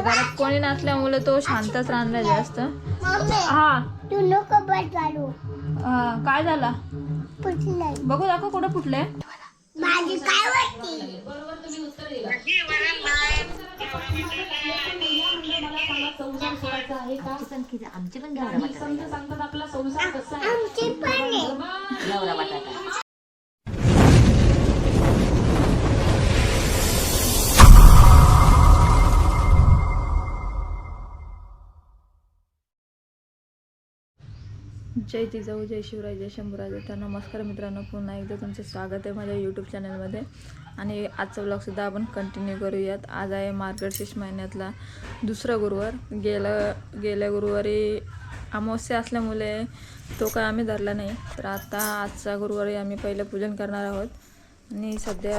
घरात कोणी नसल्यामुळे तो शांतच राहणार जास्त. हा. तू नको अं, काय झाला? फुटलंय. बघू दाखव कुठं फुटले माझी काय वाटते आमची पण आमची जय जिजाऊ जय शिवराय जय शंभूराजे. तर नमस्कार मित्रांनो पुन्हा एकदा तुमचं स्वागत आहे माझ्या यूट्यूब चॅनलमध्ये आणि आजचा ब्लॉगसुद्धा आपण कंटिन्यू करूयात. आज आहे मार्गशीर्ष महिन्यातला दुसरा गुरुवार. गेलं गेल्या गुरुवारी अमावस्या असल्यामुळे तो काय आम्ही धरला नाही. तर आता आजचा गुरुवारी आम्ही पहिलं पूजन करणार आहोत. आणि सध्या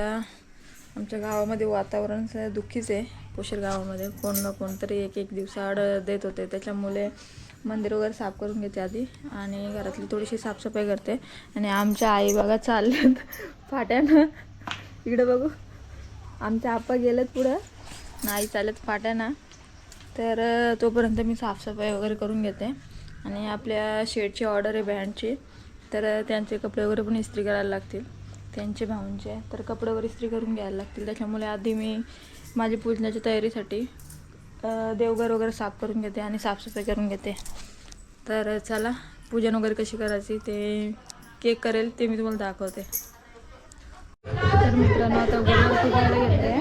आमच्या गावामध्ये वातावरण दुःखीच आहे. पोशीर गावामध्ये कोण ना कोणतरी एक एक दिवसाआड देत होते. त्याच्यामुळे मंदिर वगैरे साफ करून घेते आधी आणि घरातली थोडीशी साफसफाई करते. आणि आमच्या आई बघा चालल्यात फाट्यानं. इकडं बघू. आमच्या आप्पा गेलेत पुढं. नाही चालत फाट्यानं. तर तोपर्यंत मी साफसफाई वगैरे करून घेते. आणि आपल्या शेडची ऑर्डर आहे बँडची तर त्यांचे कपडे वगैरे पण इस्त्री करायला लागतील. त्यांचे भाऊंचे. तर कपडे वगैरे इस्त्री करून घ्यायला लागतील. त्याच्यामुळे आधी मी माझी पूजनाच्या तयारीसाठी देवघर वगैरे साफ करून घेते आणि साफसफाई करून घेते. तर चला पूजन वगैरे कशी करायची ते केक करेल ते मी तुम्हाला दाखवते. तर मित्रांनो आता वगैरे पुजायला घेते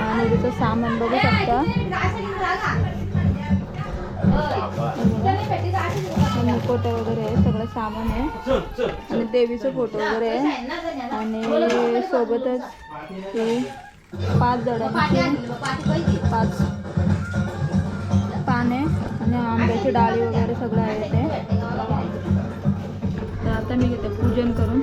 आणि तिचं सामान बघू शकता. फोटो वगैरे आहे सगळं सामान आहे. आणि देवीचं फोटो वगैरे आहे. आणि सोबतच ते पाच जणांची पाच आणि आंब्याची डाळी वगैरे सगळं आहे ते तर आता मी घेते पूजन करून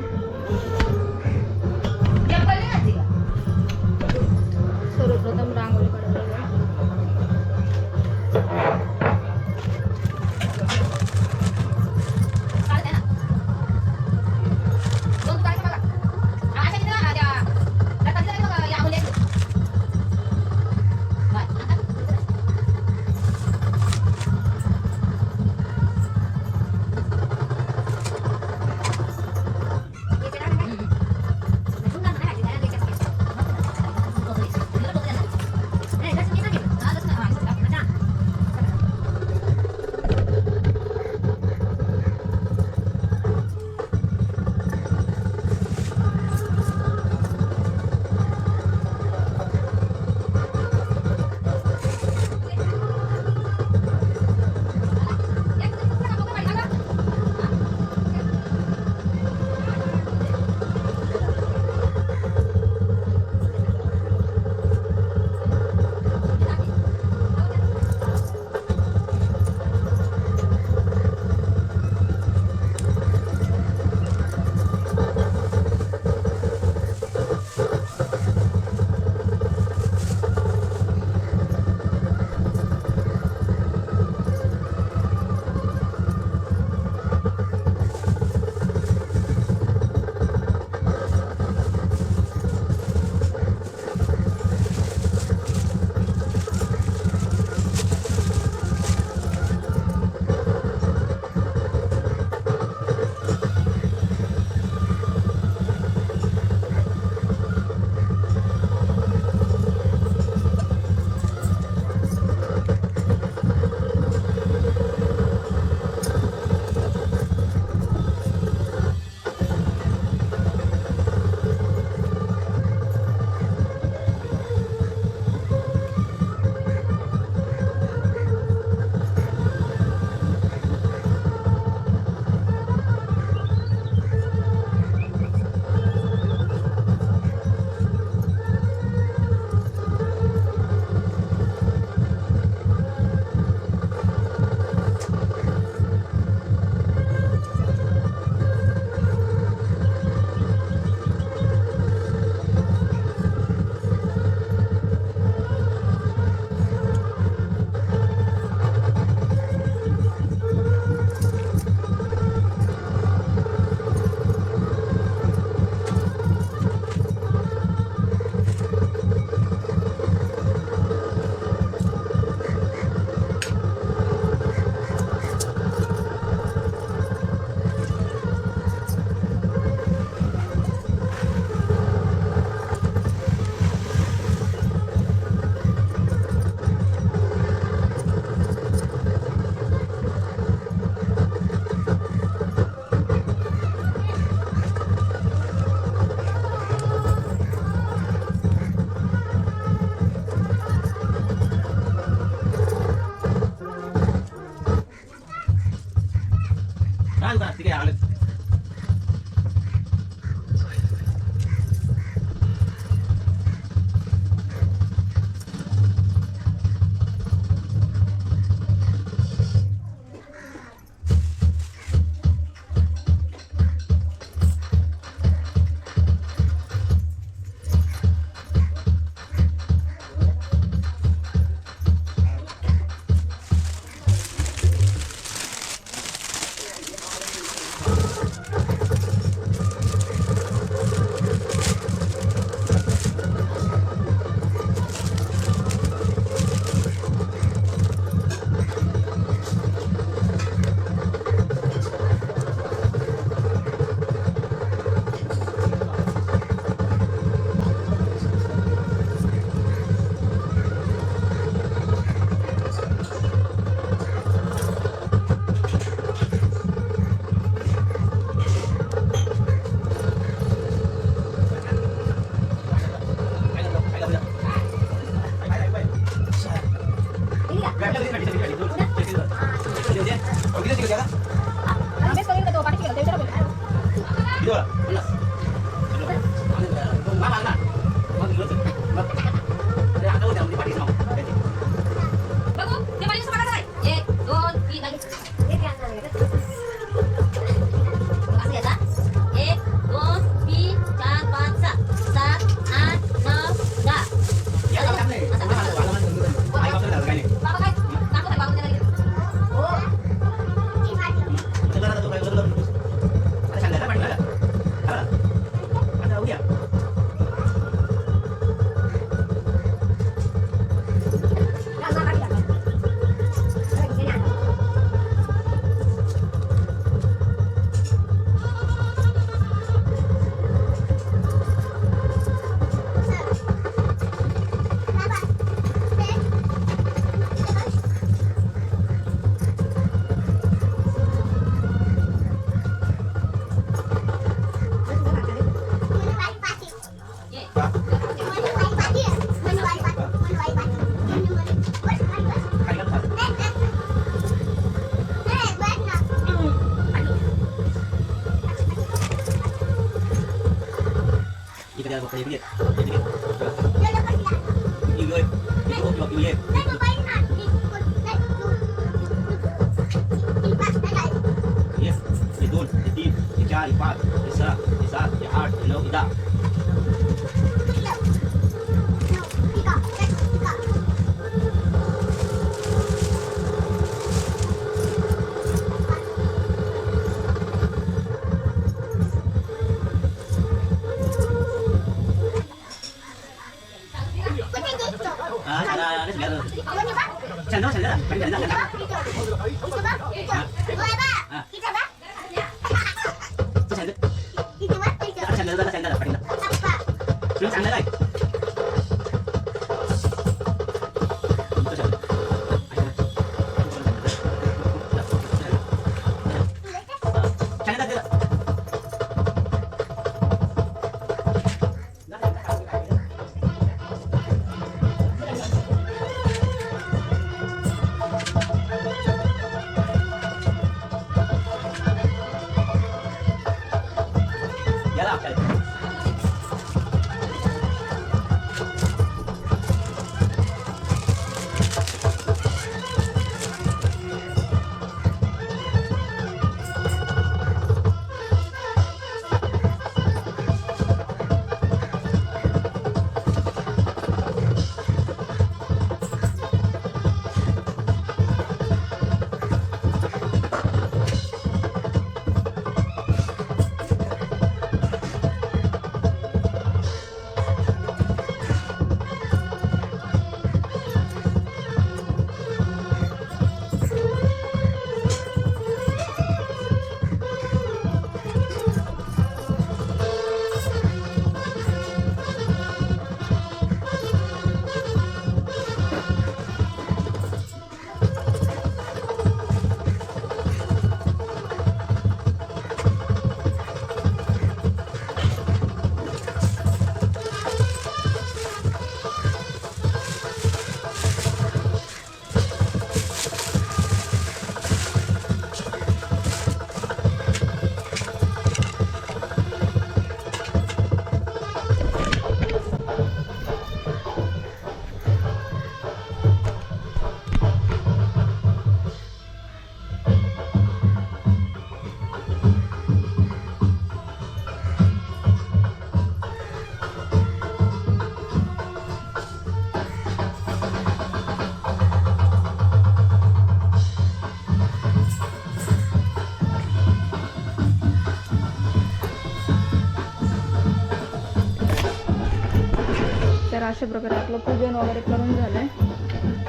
अशा प्रकारे आपलं पूजन वगैरे करून झालं आहे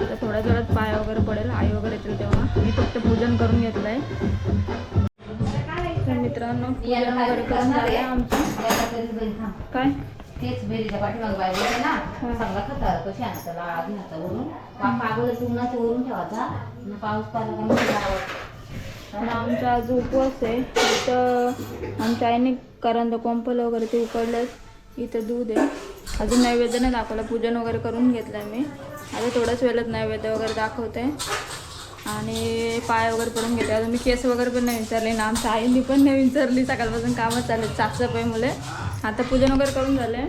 तर थोड्या वेळात पाय वगैरे पडेल आई वगैरे येतील तेव्हा. मी फक्त पूजन करून घेतलं आहे तर मित्रांनो पूजन वगैरे करून झालं आहे आमचं. काय? तेच बेरीच्या पाठीमाग ना चांगला खता त्याला आधी हाता वरून. अगोदर वरून ठेवायचा. पाऊस. आणि आमचा आज उपवास आहे. इथं आमच्या आईने करंद पंपल वगैरे ते उकडलेत इथं दूध आहे. अजून नैवेद्य नाही दाखवलं. पूजन वगैरे करून घेतलं आहे मी. आता थोड्याच वेळात नैवेद्य वगैरे दाखवते. आणि पाय वगैरे पडून घेते. अजून मी केस वगैरे पण नाही विचारले. ना आमच्या आईंनी पण नाही विचारली. सकाळपासून कामच चालले. साफसफाई मुले. आता पूजन वगैरे करून झाले.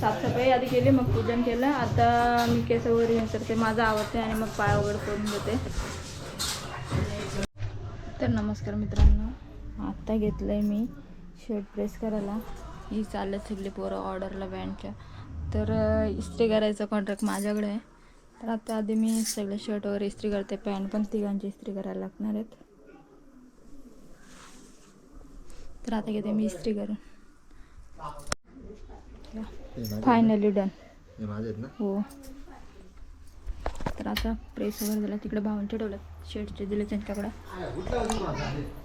साफसफाई आधी केली मग पूजन केलं. आता मी केस वगैरे विचारते माझं आवडते आणि मग पाय वगैरे करून घेते. तर नमस्कार मित्रांनो. आत्ता घेतलं आहे मी. शर्ट प्रेस करायला. ही चाललं सगळी पोरं ऑर्डरला बँडच्या तर इस्त्री करायचं कॉन्ट्रॅक्ट माझ्याकडे आहे. तर आता आधी मी सगळे शर्ट वगैरे इस्त्री करते. पॅन्ट पण तिघांची इस्त्री करायला लागणार आहेत. तर आता घेते मी इस्त्री करून. फायनली डन हो तर आता प्रेस वगैरे दिला. तिकडे भावांचे ठेवलं. शर्टचे दिले त्यांच्याकडे.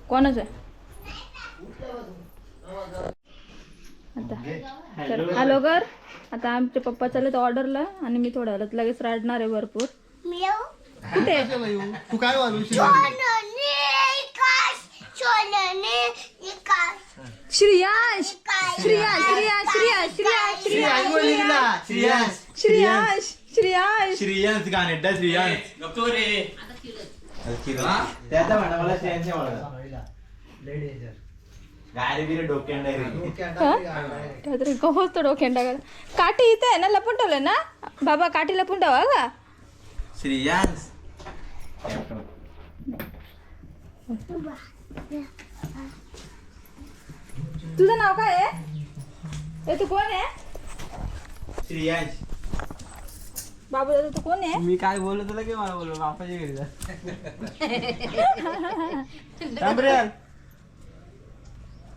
कोणाचं आहे? आता. तर हॅलो कर आता आमचे पप्पा चालले तर ऑर्डरला आणि मी थोड्या वेळात लगेच राडणार आहे भरपूर. कुठे? तू काय श्रियांश! श्रियांश श्रियांश श्रियांश श्रियांश श्रियांश. श्रेयांश श्रियांश. श्रियांश श्रेयांश. गाणेड्डा श्रेयांश. गप्पो रे. त्याचा म्हणा मला श्रेयांश म्हणा काहीतरी टाकायला काठी इथे आहे ना लपून ठेवलं ना बाबा काठी लपून ठेवा का श्रेयांश तुझं नाव काय आहे ए तू कोण आहे श्रेयांश बाबू दादा तू कोण आहे मी काय बोललो तुला की मला बोललो बापाच्या घरी जा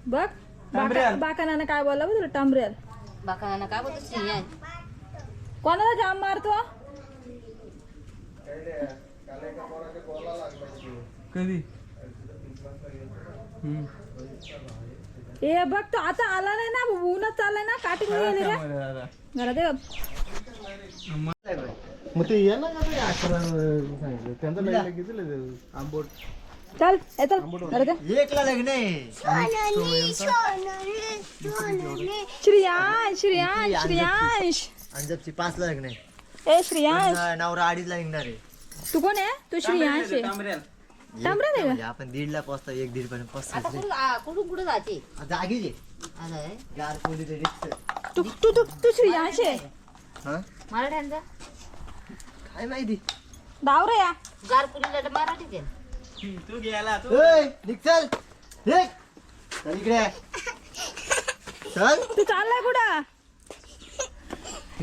बघ टांबरेल. बाकानानं काय बोलला बघ तुला? टांबरेल बाकांना काय बोलतो सिंह कोणाला जाम मारतो? कधी? हम्म. ए बघ तो आता आला नाही ना ऊनच चाललाय ना काठी घेऊन गेली रे. बरं दादा. घरात ये. मग ते ये ना का ते अकरा सांगितलं. त्यांचं लग्न किती आंबोट. चल ए चल. घरात ये. एकला लग्न आहे. श्रियांश श्रियांश श्रियांश. अंजपची पाचला लग्न आहे. ए श्रियांश. नवरा अडीचला निघणार आहे. तू कोण आहे? तू श्रियांश आहे. आहे म्हणजे आपण दीडला पोहोचतो एक दीड पर्यंत आ, कुठून कुठं जायचे जागीच आहे आता आहे. गार ते तू तू तू तू श्रियांश आहे? हा? मराठ्यांचा? काय माहिती? या. गारपुरीला मराठीच आहे. तू गेला तू. निघ चल. निघ. चल इकडे. चल. तू चाललाय कुठं?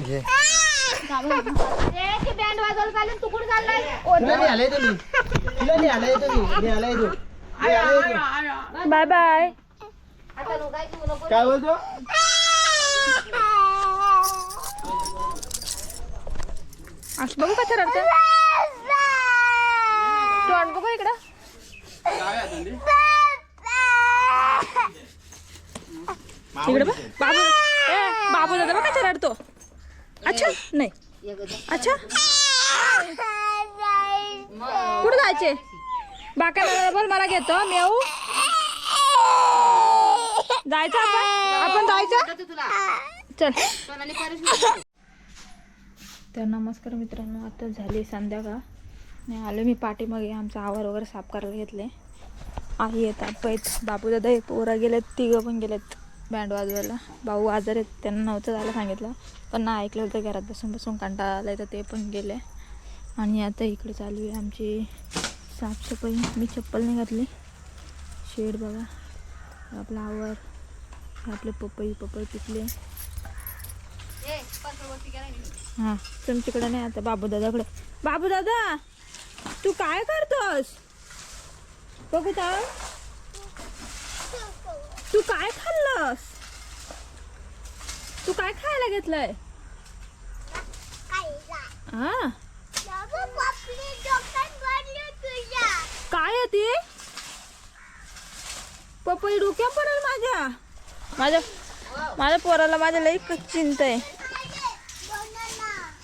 घे. बँड वाजवायला चालेल तू कुठे चाललाय? तुला नाही आलाय तुम्ही. तुला नाही आलाय तुम्ही. नाही आलाय तू. नाही आलाय तू. Bye bye. आता काय घेऊ नको काय बोलतो? असं बघू कसा रडतं तोंड बघू इकडं. बघ. बाबू. ए बाबू दादा बघ रडतो. अच्छा? नाही. अच्छा? कुठं जायचे? बाकाला बोल मला घेतो. मी येऊ जायचं आपण? आपण जायचं? चल. तर नमस्कार मित्रांनो आता झाली संध्याकाळ. आणि आलो मी पाठीमागे. आमचा आवार वगैरे साफ करायला घेतले. आई येतात पैत बापूदादा एक पोरा गेलेत तिघं पण गेलेत बँड वाजवायला. भाऊ आजार आहेत त्यांना नव्हतं जायला सांगितलं. पण नाही ऐकलं होतं घरात बसून बसून कंटाळा आला तर ते पण गेले. आणि आता इकडे चालू आहे आमची साफसफाई. मी चप्पल नाही घातली. शेड बघा. आपला आवर. आपले पपई पपई पिकले. हां तुमच्याकडे नाही आता बाबू दादाकडे बाबू दादा तू काय करतोस? बघू तू काय खाल्लंस? तू काय खायला घेतलंय? हा? काय आहे ती? पपई डोक्या पडेल माझ्या. माझ्या माझ्या पोराला माझ्या लई चिंता आहे.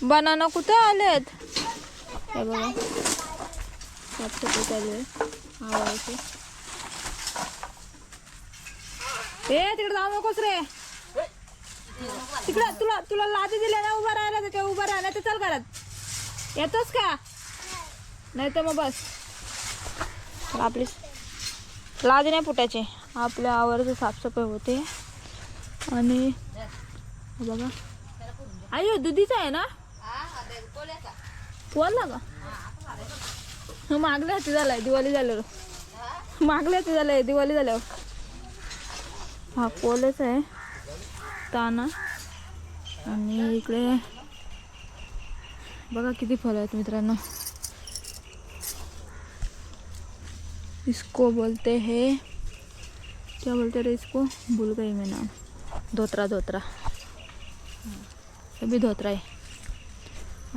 बनाना कुठे आलेत? हे बघा. साफसफाई चालू आहे आवायची ए तिकडे जाऊ नकोस रे. तिकडे तुला तुला लादी दिल्या ना उभा राहायला तर उभा राहिला तर चल घरात. येतोस का? नाही तर मग बस. आपली लादी नाही फुटायची. आपल्या आवरचं साफसफाई होते. आणि बघा. आई दुधीचा आहे ना? कोणला का मागल्या हाती झालाय दिवाळी झाल्यावर. मागले ते झाले दिवाळी झाल्यावर. हा पोलच आहे. ताना. आणि इकडे बघा किती फळ आहेत मित्रांनो. इसको बोलते है. क्या बोलते रे इसको? भूल गई मैं नाम धोत्रा धोत्रा. हे बी धोत्रा आहे.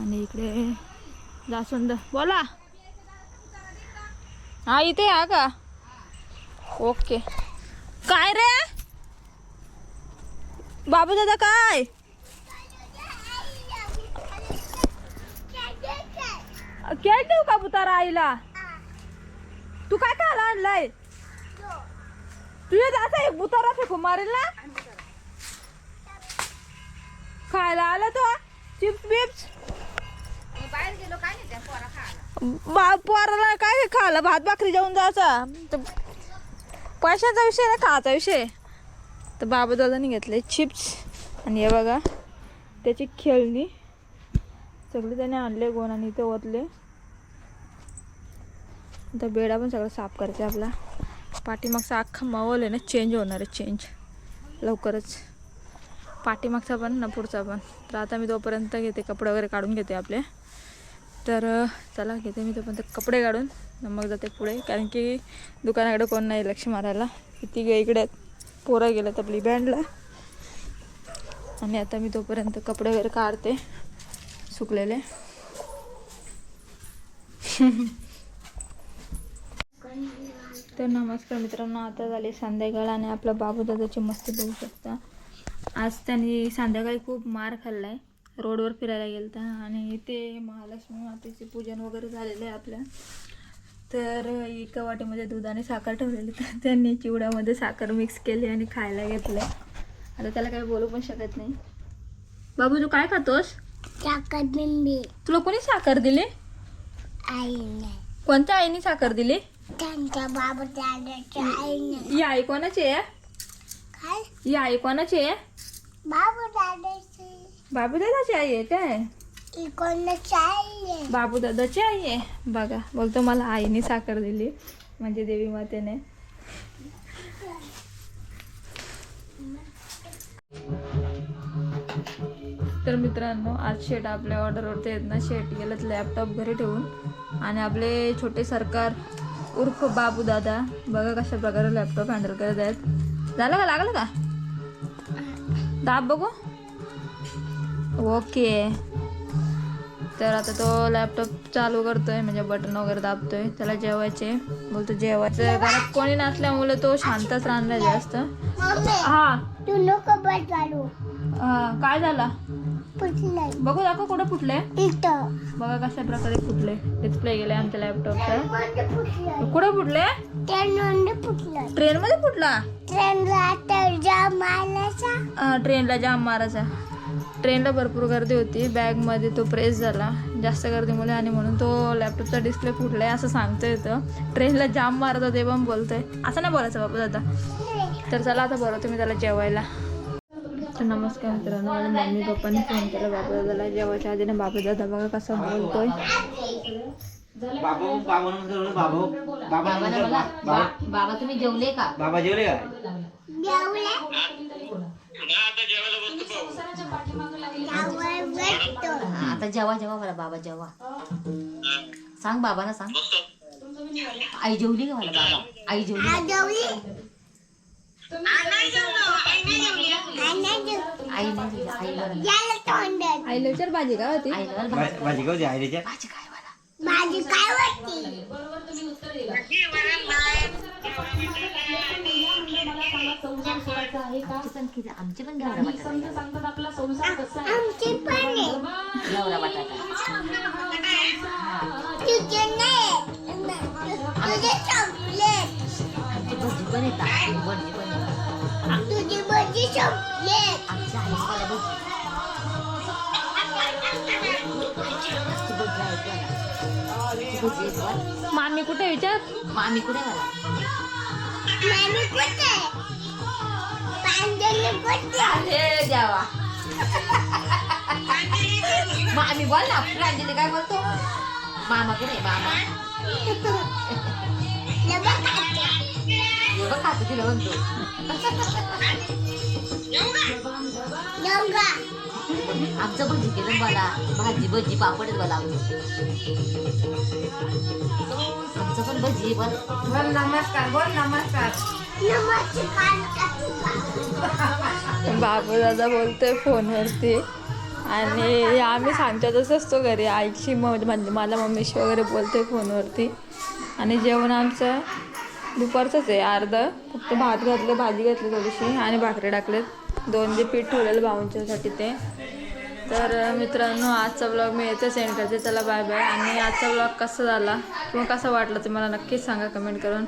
आणि इकडे जास्वंद. बोला. हा इथे हा का? ओके. काय रे? बाबू दादा काय? काय देऊ का बुतारा आईला? तू काय खायला आणलाय? तुझ्या असा एक बुतारा फेकू मारेल ना? खायला आला तो चिप्स बिप्स. बाहेर गेलो काय पोराला काय खायला? भात भाकरी जाऊन जायचा. पैशाचा विषय ना खाचा विषय तर बाबा दादानी घेतले चिप्स. आणि हे बघा त्याची खेळणी. सगळे त्याने आणले गोण आणि इथे ओतले. आता बेडा पण सगळं साफ करते आपला. पाठीमागचा अख्खा मावल आहे ना चेंज होणार आहे चेंज लवकरच. पाठीमागचा पण ना पुढचा पण. तर आता मी तोपर्यंत घेते कपडे वगैरे काढून घेते आपले. तर चला घेते मी तोपर्यंत कपडे काढून. मग जाते पुढे. कारण की दुकानाकडे कोण नाही लक्ष मारायला. किती गे इकडे पोरं गेलं आपली बँडला. आणि आता मी तोपर्यंत कपडे वगैरे काढते. सुकलेले. तर नमस्कार मित्रांनो आता झाली संध्याकाळ आणि आपला बाबू दादाची मस्ती बघू शकता. आज त्यांनी संध्याकाळी खूप मार खाल्ला आहे रोडवर फिरायला गेलता आणि ते महालक्ष्मी मातेचे पूजन वगैरे झालेलं आहे आपल्या. तर एका वाटीमध्ये दूध आणि साखर ठेवलेली. तर त्यांनी चिवड्यामध्ये साखर मिक्स केली आणि खायला घेतलं. आता त्याला काही बोलू पण शकत नाही. बाबू तू काय खातोस? चाकत बिंबी तुला कोणी साखर दिली? आई नाही कोणत्या आईने साखर दिली? त्यांच्या बाबा दादाच्या आई नाही ही आई कोणाची आहे? काय? ही आई कोणाची आहे? बाबा दादाची बाबू दादाची आई आहे काय? बाबू दादाची आई आहे बघा बोलतो मला आईने साखर दिली म्हणजे देवी मातेने. तर मित्रांनो आज शेट आपल्या ऑर्डरवरती आहेत ना शेट गेलेत लॅपटॉप घरी ठेवून. आणि आपले छोटे सरकार उर्फ बाबू दादा बघा कशा प्रकारे लॅपटॉप हँडल करत आहेत. झालं का? लागलं का? दाब बघू. ओके. तर आता तो लॅपटॉप चालू करतोय म्हणजे बटन वगैरे दाबतोय. त्याला जेवायचे बोलतो जेवायचं घरात कोणी नसल्यामुळे तो शांतच राहणार जास्त. हा. काय झाला? फुटलंय. बघू दाखव कुठं फुटले इथं. बघा कशा प्रकारे फुटले डिस्प्ले गेले आमच्या लॅपटॉपचा फुटलंय. कुठं फुटले फुटलंय. ट्रेन मध्ये फुटला? ट्रेनला मारायचा. हा, ट्रेनला जाम मारायचा. ट्रेनला भरपूर गर्दी होती. बॅगमध्ये तो प्रेस झाला. जास्त गर्दीमुळे आणि म्हणून तो लॅपटॉपचा डिस्प्ले फुटलाय असं सांगतोय तो ट्रेनला जाम मारत होते पण बोलतोय. असं नाही बोलायचं बाबू दादा. तर चला आता बरं तुम्ही त्याला जेवायला. तर नमस्कार मित्रांनो आणि मम्मी पप्पांनी फोन केला. बाबू दादाला जेवायच्या आधी ना बाबू दादा बघा कसा बोलतोय. बाबू मला तुम्ही जेवले का? बाबा जेवले का? हा, आता जेवा जेवा मला बाबा जेवा. सांग बाबांना सांग. आई जेवली का मला बाबा? आई जेवली का? जेवली आई नाही जेवली आई नाही. जेवली आई आईला विचार भाजी का होती? आई भा- भाजी. का होती? आयरीच्या भाजी काय माझी काय वाटते? किती आमची पण घेवडा बटाटा आमची पण आहे घेवडा बटाटा तुझे नाही तुझे चॉकलेट आमची भजी पण येतात भजी पण येतात तुझी भजी चॉकलेट आमच्या भजी भजी आहे. मामी कुठे विचार? मामी कुठे घाला मामी कुठे पांजली कुठे अरे देवा. मामी बोल ना प्रांजली काय बोलतो? मामा कुठे मामा. खाते. तिला म्हणतो. आमचं भजी केलं मला. भाजी भजी पापड आहेत मला. आमचं आमचं पण भजी आहे बरं बोल नमस्कार बोल नमस्कार. बाबू दादा बोलतोय फोनवरती. आणि आम्ही सांगतो तसंच तो घरी. आईची म- म्हणजे माझ्या मम्मीशी वगैरे बोलतोय फोनवरती. आणि जेवण आमचं दुपारचंच आहे. अर्धं. फक्त भात घातलं भाजी घातली थोडीशी आणि भाकरी टाकलेत. दोन जे पीठ ठेवलेलं भाऊंच्यासाठी ते. तर मित्रांनो आजचा ब्लॉग मी येथे सेंड करते. चला बाय बाय आणि आजचा ब्लॉग कसा झाला किंवा कसा वाटला ते मला नक्कीच सांगा कमेंट करून.